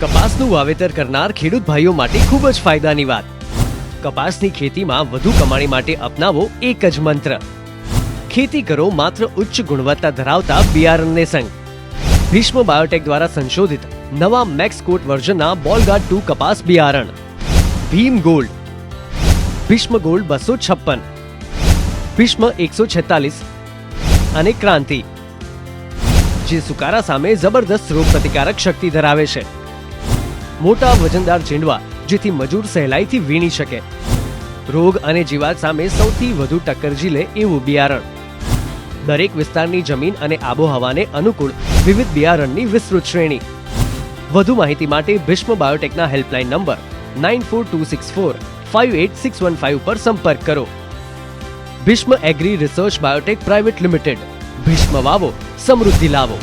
કપાસનું વાવેતર કરનાર ખેડૂત ભાઈઓ માટે ખૂબ જ ફાયદાની વાત. કપાસની ખેતીમાં વધુ કમાણી માટે અપનાવો એક જ મંત્ર. ખેતી કરો માત્ર ઉચ્ચ ગુણવત્તા ધરાવતા બિયારણને સંગ. ભીષ્મ બાયોટેક દ્વારા સંશોધિત નવા મેક્સ કોટ વર્ઝનના બોલગાર્ડ ટુ કપાસ બિયારણ. ભીમ ગોલ્ડ. ભીષ્મ ગોલ્ડ બસો છપ્પન. ભીષ્મ એકસો છેતાલીસ. અને ક્રાંતિ. જે સુકારા સામે જબરદસ્ત રોગ પ્રતિકારક શક્તિ ધરાવે છે. મોટા વજનદાર ઝીંડવા, જેથી મજૂર સહેલાઈથી વીણી શકે. રોગ અને જીવાત સામે સૌથી વધુ ટક્કર ઝીલે એવું બિયારણ. દરેક વિસ્તારની જમીન અને આબોહવાને અનુકૂળ વિવિધ બિયારણની વિસ્તૃત શ્રેણી. વધુ માહિતી માટે Bhishma બાયોટેકના helpline number nine four two six four five eight six one five પર સંપર્ક કરો. Bhishma agri research biotech private limited. Bhishma વાવો, સમૃદ્ધિ લાવો.